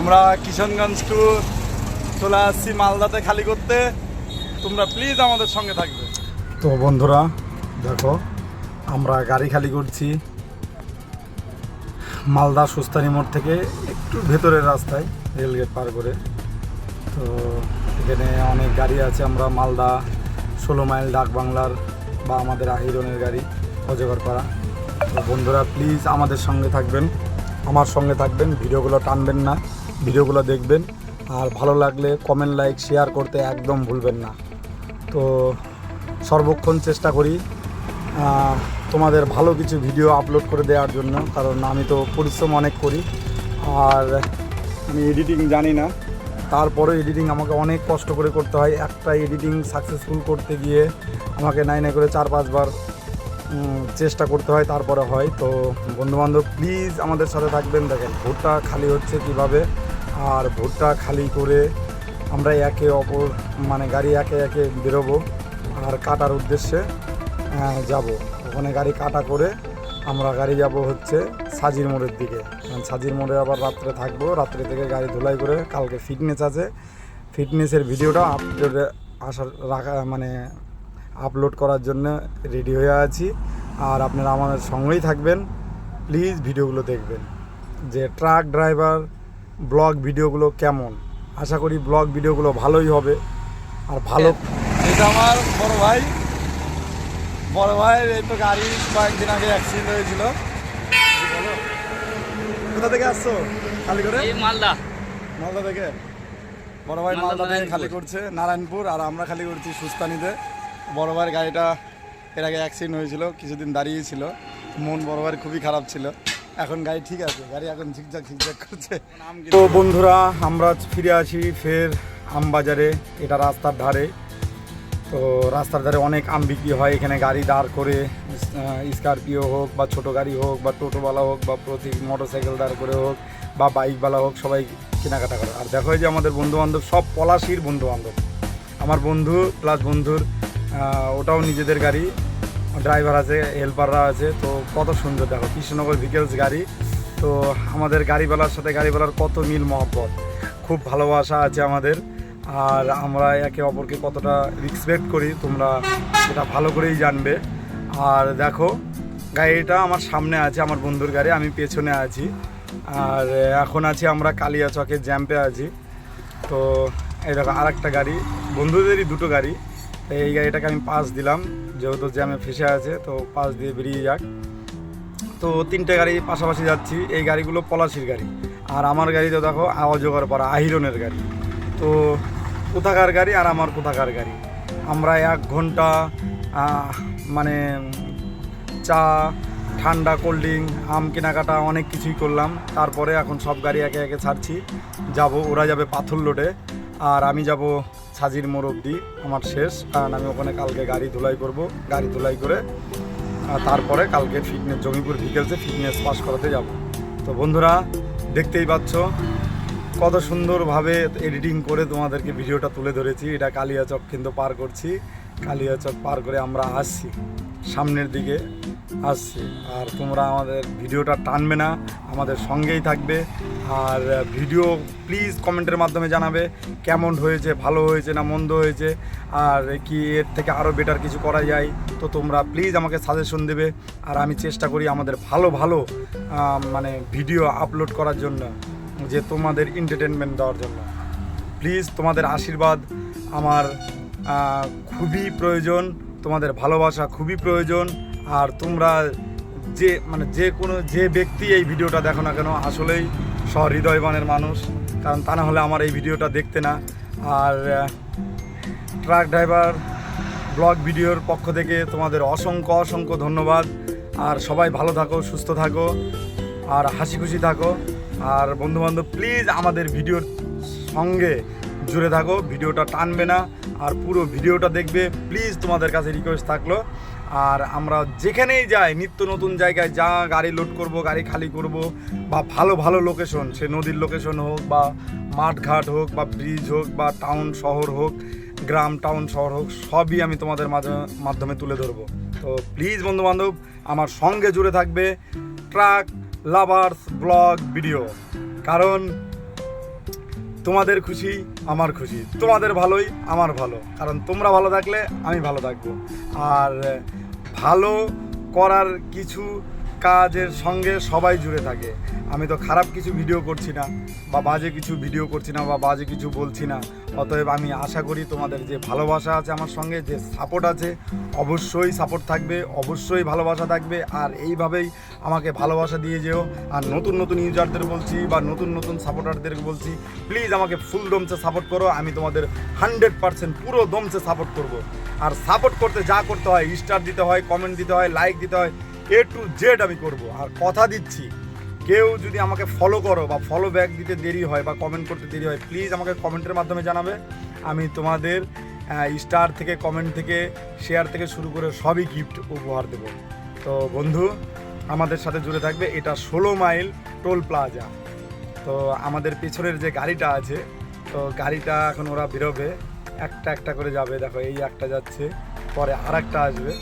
আমরা কিশনগঞ্জ টু চলে আসছি মালদাতে খালি করতে। তোমরা প্লিজ আমাদের সঙ্গে থাকবে। তো বন্ধুরা, দেখো, আমরা গাড়ি খালি করছি। মালদা সুস্তানি মোড় থেকে একটু ভেতরের রাস্তায় রেলগেট পার করে। তো এখানে অনেক গাড়ি আছে, আমরা মালদা ষোলো মাইল ডাক বাংলার বা আমাদের আহিরনের গাড়ি অজগরপাড়া। তো বন্ধুরা প্লিজ আমাদের সঙ্গে থাকবেন। আমার সঙ্গে থাকবেন, ভিডিওগুলো টানবেন না, ভিডিওগুলো দেখবেন। আর ভালো লাগলে কমেন্ট লাইক শেয়ার করতে একদম ভুলবেন না। তো সর্বক্ষণ চেষ্টা করি তোমাদের ভালো কিছু ভিডিও আপলোড করে দেওয়ার জন্য, কারণ আমি তো পরিশ্রম অনেক করি। আর আমি এডিটিং জানি না। তারপরে এডিটিং আমাকে অনেক কষ্ট করে করতে হয়। একটা এডিটিং সাকসেসফুল করতে গিয়ে আমাকে নাই নাই করে চার পাঁচবার চেষ্টা করতে হয়, তারপরে হয়। তো বন্ধুবান্ধব প্লিজ আমাদের সাথে থাকবেন। দেখেন, ভোটটা খালি হচ্ছে কীভাবে? আর ভোটটা খালি করে আমরা একে অপর মানে গাড়ি একে একে বেরোবো আর কাটার উদ্দেশ্যে যাব। ওখানে গাড়ি কাটা করে আমরা গাড়ি যাব হচ্ছে সাজির মোড়ের দিকে। কারণ সাজির মোড়ে আবার রাত্রে থাকব। রাত্রে থেকে গাড়ি ধুলাই করে কালকে ফিটনেস আছে। ফিটনেসের ভিডিওটা আপলোডে আসার রাখা মানে আপলোড করার জন্য রেডি হয়ে আছি। আর আপনারা আমাদের সঙ্গেই থাকবেন। প্লিজ ভিডিওগুলো দেখবেন। যে ট্রাক ড্রাইভার ব্লগ ভিডিওগুলো কেমন? আশা করি ব্লগ ভিডিওগুলো ভালোই হবে। আর ভালো এটা আমার বড় ভাই। বড় ভাই এই তো গাড়ি কয়েকদিন আগে অ্যাক্সিডেন্ট হয়েছিল। কোথা থেকে আসছো? খালি করে? এই মালদা। মালদা থেকে? বড় ভাই মালদা থেকে খালি করছে নারায়ণপুর। আর আমরা খালি করছি সুস্তানিতে। বড় ভাইয়ের গাড়িটা এর আগে অ্যাক্সিডেন্ট হয়েছিল, কিছুদিন দাঁড়িয়েছিল মন বড় ভাইয়ের খুবই খারাপ ছিল। এখন গাড়ি ঠিক আছে, গাড়ি এখন ঝিকঝাক ঝিকঝাক করছে। তো বন্ধুরা, আমরা ফিরে আসি ফের আমবাজারে, এটা রাস্তার ধারে। তো রাস্তার ধারে অনেক আম বিক্রি হয়, এখানে গাড়ি দাঁড় করে স্করপিও হোক বা ছোট গাড়ি হোক বা টোটোওয়ালা হোক বা প্রতি মোটর সাইকেল দাঁড় করে হোক বা বাইকওয়ালা হোক, সবাই কেনাকাটা করে। আর দেখো যে আমাদের বন্ধু বান্ধব সব পলাশির বন্ধু বান্ধব আমার বন্ধু প্লাস বন্ধুর ওটাও নিজেদের গাড়ি। ড্রাইভার আছে হেল্পাররা আছে, তো কত সুন্দর দেখো, কৃষ্ণনগর ভিকেলস গাড়ি। তো আমাদের গাড়িওয়ালার সাথে গাড়িওয়ালার কত মিল মহব্বত। খুব ভালোবাসা আছে আমাদের, আর আমরা একে অপরকে কতটা রেসপেক্ট করি, তোমরা সেটা ভালো করেই জানবে। আর দেখো, গাড়িটা আমার সামনে আছে, আমার বন্ধুর গাড়ি, আমি পেছনে আছি। আর এখন আছি আমরা কালিয়াচকের জ্যাম্পে আছি। তো এই দেখো আর একটা গাড়ি, বন্ধুদেরই দুটো গাড়ি। এই গাড়িটাকে আমি পাস দিলাম, যেহেতু জ্যামে ফেসে আছে, তো পাস দিয়ে বেরিয়ে যাক। তো তিনটে গাড়ি পাশাপাশি যাচ্ছি, এই গাড়িগুলো পলাশির গাড়ি। আর আমার গাড়ি তো দেখো আওয়াজোগার পাড়া, আহিরনের গাড়ি। তো কোথাকার গাড়ি আর আমার কোথাকার গাড়ি? আমরা এক ঘণ্টা মানে চা, ঠান্ডা কোল্ড ড্রিঙ্ক আম কেনাকাটা অনেক কিছুই করলাম। তারপরে এখন সব গাড়ি একে একে ছাড়ছি। যাব, ওরা যাবে পাথর লোডে। আর আমি যাব সাজির মোড় অব্দি আমার শেষ, কারণ আমি ওখানে কালকে গাড়ি ধুলাই করব। গাড়ি ধুলাই করে তারপরে কালকে ফিটনেস জমিপুর ভিকেলসে ফিটনেস পাস করাতে যাব। তো বন্ধুরা, দেখতেই পাচ্ছ, কত সুন্দরভাবে এডিটিং করে তোমাদেরকে ভিডিওটা তুলে ধরেছি। এটা কালিয়াচক কিন্তু পার করছি। কালিয়াচক পার করে আমরা আসছি। সামনের দিকে আসছি। আর তোমরা আমাদের ভিডিওটা টানবে না, আমাদের সঙ্গেই থাকবে। আর ভিডিও প্লিজ কমেন্টের মাধ্যমে জানাবে কেমন হয়েছে, ভালো হয়েছে না মন্দ হয়েছে। আর কি এর থেকে আরও বেটার কিছু করা যায়, তো তোমরা প্লিজ আমাকে সাজেশন দেবে। আর আমি চেষ্টা করি আমাদের ভালো ভালো মানে ভিডিও আপলোড করার জন্য, যে তোমাদের এন্টারটেনমেন্ট দেওয়ার জন্য। প্লিজ তোমাদের আশীর্বাদ, আমার খুবই প্রয়োজন, তোমাদের ভালোবাসা খুবই প্রয়োজন। আর তোমরা যে মানে যে কোনো, যে ব্যক্তি এই ভিডিওটা দেখো না কেন, আসলেই সহৃদয়বানের মানুষ। কারণ তা না হলে আমার এই ভিডিওটা দেখতে না। আর ট্রাক ড্রাইভার, ব্লগ ভিডিওর পক্ষ থেকে তোমাদের অসংখ্য অসংখ্য ধন্যবাদ। আর সবাই ভালো থাকো, সুস্থ থাকো, আর হাসি খুশি থাকো। আর বন্ধুবান্ধব, প্লিজ আমাদের ভিডিওর সঙ্গে জুড়ে থাকো। ভিডিওটা টানবে না। আর পুরো ভিডিওটা দেখবে। প্লিজ তোমাদের কাছে রিকোয়েস্ট থাকল আর আমরা যেখানেই যাই, নিত্য নতুন জায়গায় যা গাড়ি লোড করব, গাড়ি খালি করব, বা ভালো ভালো লোকেশন সে নদীর লোকেশন হোক, বা মাঠঘাট হোক, বা ব্রিজ হোক, বা টাউন শহর হোক, গ্রাম টাউন শহর হোক, সবই আমি তোমাদের মাঝে, মাধ্যমে তুলে ধরবো। তো প্লিজ বন্ধু বান্ধব আমার সঙ্গে জুড়ে থাকবে ট্রাক লাভার্স ব্লগ ভিডিও কারণ তোমাদের খুশি, আমার খুশি। তোমাদের ভালোই, আমার ভালো। কারণ তোমরা ভালো থাকলে, আমি ভালো থাকব। আর ভালো করার কিছু কাজের সঙ্গে সবাই জুড়ে থাকে। আমি তো খারাপ কিছু ভিডিও করছি না, বা বাজে কিছু ভিডিও করছি না, বা বাজে কিছু বলছি না। অতএব আমি আশা করি তোমাদের যে ভালোবাসা আছে আমার সঙ্গে, যে সাপোর্ট আছে, অবশ্যই সাপোর্ট থাকবে, অবশ্যই ভালোবাসা থাকবে। আর এইভাবেই আমাকে ভালোবাসা দিয়ে যেও। আর নতুন নতুন ইউজারদের বলছি, বা নতুন নতুন সাপোর্টারদের বলছি প্লিজ আমাকে ফুল দমসে সাপোর্ট করো। আমি তোমাদের হান্ড্রেড পার্সেন্ট পুরো দমসে সাপোর্ট করব। আর সাপোর্ট করতে যা করতে হয় স্টার দিতে হয় কমেন্ট দিতে হয় লাইক দিতে হয় এ টু জেড আমি করব। আর কথা দিচ্ছি। কেউ যদি আমাকে ফলো করো বা ফলো ব্যাক দিতে দেরি হয় বা কমেন্ট করতে দেরি হয় প্লিজ আমাকে কমেন্টের মাধ্যমে জানাবে। আমি তোমাদের স্টার থেকে কমেন্ট থেকে শেয়ার থেকে শুরু করে সবই গিফট উপহার দেব। তো বন্ধু, আমাদের সাথে জুড়ে থাকবে এটা ষোলো মাইল টোল প্লাজা। তো আমাদের পেছনের যে গাড়িটা আছে, তো গাড়িটা এখন ওরা বেরোবে। একটা একটা করে যাবে। দেখো, এই একটা যাচ্ছে, পরে আর একটা আসবে।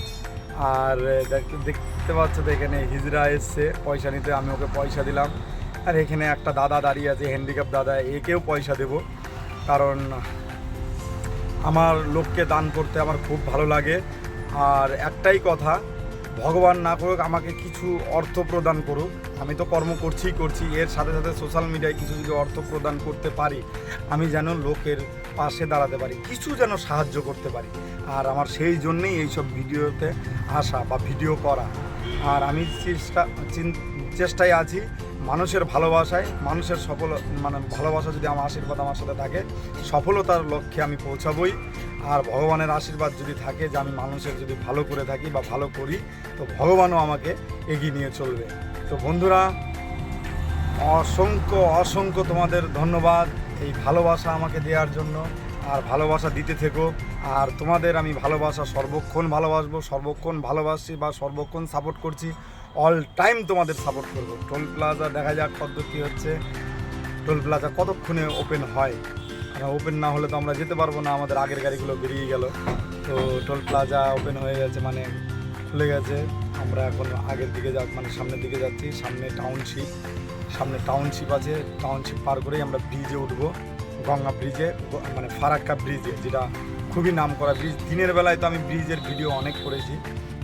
আর দেখ- দেখতে পাচ্ছ তো এখানে হিজরা এসছে, পয়সা নিতে, আমি ওকে পয়সা দিলাম। আর এখানে একটা দাদা দাঁড়িয়ে আছে হ্যান্ডিক্যাপ দাদা, একেও পয়সা দেব। কারণ আমার লোককে দান করতে আমার খুব ভালো লাগে। আর একটাই কথা, ভগবান না করুক, আমাকে কিছু অর্থ প্রদান করুক। আমি তো কর্ম করছিই করছি, এর সাথে সাথে সোশ্যাল মিডিয়ায় কিছু যদি অর্থ প্রদান করতে পারি, আমি যেন লোকের পাশে দাঁড়াতে পারি, কিছু যেন সাহায্য করতে পারি। আর আমার সেই জন্যেই এইসব ভিডিওতে আসা বা ভিডিও করা। আর আমি চেষ্টা চেষ্টায় আছি মানুষের ভালোবাসায়, মানুষের সফল মানে ভালোবাসা যদি আমার আশীর্বাদ আমার সাথে থাকে, সফলতার লক্ষ্যে আমি পৌঁছাবই। আর ভগবানের আশীর্বাদ যদি থাকে যে আমি মানুষের যদি ভালো করে থাকি বা ভালো করি, তো ভগবানও আমাকে এগিয়ে নিয়ে চলবে। তো বন্ধুরা, অসংখ্য অসংখ্য তোমাদের ধন্যবাদ এই ভালোবাসা আমাকে দেওয়ার জন্য। আর ভালোবাসা দিতে থেকো। আর তোমাদের আমি ভালোবাসা, সর্বক্ষণ ভালোবাসবো, সর্বক্ষণ ভালোবাসি বা সর্বক্ষণ সাপোর্ট করছি। অল টাইম তোমাদের সাপোর্ট করব। টোল প্লাজা দেখা যাক পদ্ধতি হচ্ছে। টোল প্লাজা কতক্ষণে ওপেন হয়? ওপেন না হলে তো আমরা যেতে পারব না। আমাদের আগের গাড়িগুলো বেরিয়ে গেল। তো টোল প্লাজা ওপেন হয়ে গেছে মানে খুলে গেছে। আমরা এখন আগের দিকে যা মানে সামনের দিকে যাচ্ছি। সামনে টাউনশিপ সামনে টাউনশিপ আছে। টাউনশিপ পার করেই আমরা ব্রিজে উঠবো। গঙ্গা ব্রিজে মানে ফারাক্কা ব্রিজে, যেটা খুবই নাম করা ব্রিজ। দিনের বেলায় তো আমি ব্রিজের ভিডিও অনেক করেছি,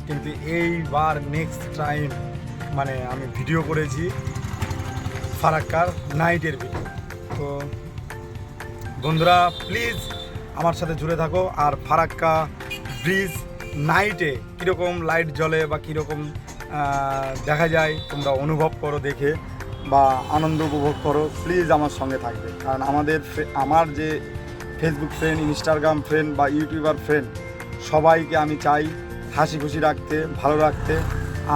কিন্তু এইবার নেক্সট টাইম মানে আমি ভিডিও করেছি ফারাক্কার নাইটের ভিডিও। তো বন্ধুরা প্লিজ আমার সাথে জুড়ে থাকো, আর ফারাক্কা ব্রিজ নাইটে কীরকম লাইট জ্বলে বা কীরকম দেখা যায়, তোমরা অনুভব করো দেখে। বা আনন্দ উপভোগ করো প্লিজ আমার সঙ্গে থাকবে। কারণ আমাদের আমার যে ফেসবুক ফ্রেন্ড ইনস্টাগ্রাম ফ্রেন্ড বা ইউটিউবার ফ্রেন্ড সবাইকে আমি চাই হাসি খুশি রাখতে, ভালো রাখতে।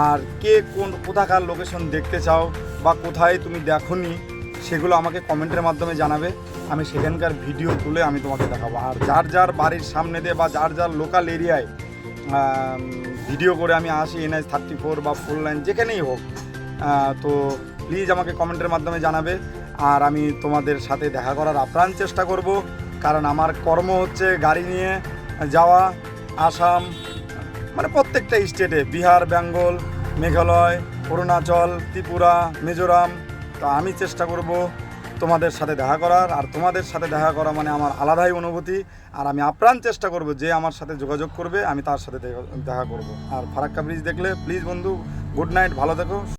আর কে কোন কোথাকার লোকেশন দেখতে চাও বা কোথায় তুমি দেখোনি, সেগুলো আমাকে কমেন্টের মাধ্যমে জানাবে। আমি সেখানকার ভিডিও তুলে আমি তোমাকে দেখাবো। আর যার যার বাড়ির সামনে দিয়ে বা যার যার লোকাল এরিয়ায় ভিডিও করে আমি আসি এনএস থার্টি ফোর বা ফোর লাইন যেখানেই হোক তো প্লিজ আমাকে কমেন্টের মাধ্যমে জানাবে। আর আমি তোমাদের সাথে দেখা করার আপ্রাণ চেষ্টা করব, কারণ আমার কর্ম হচ্ছে গাড়ি নিয়ে যাওয়া, আসাম মানে প্রত্যেকটা স্টেটে বিহার, বেঙ্গল, মেঘালয়, অরুণাচল, ত্রিপুরা, মিজোরাম। তো আমি চেষ্টা করব তোমাদের সাথে দেখা করার, আর তোমাদের সাথে দেখা করা মানে আমার আলাদাই অনুভূতি। আর আমি আপ্রাণ চেষ্টা করব যে আমার সাথে যোগাযোগ করবে, আমি তার সাথে দেখা- করব। আর ফারাক্কা ব্রিজ দেখলে প্লিজ বন্ধু গুড নাইট ভালো থেকো।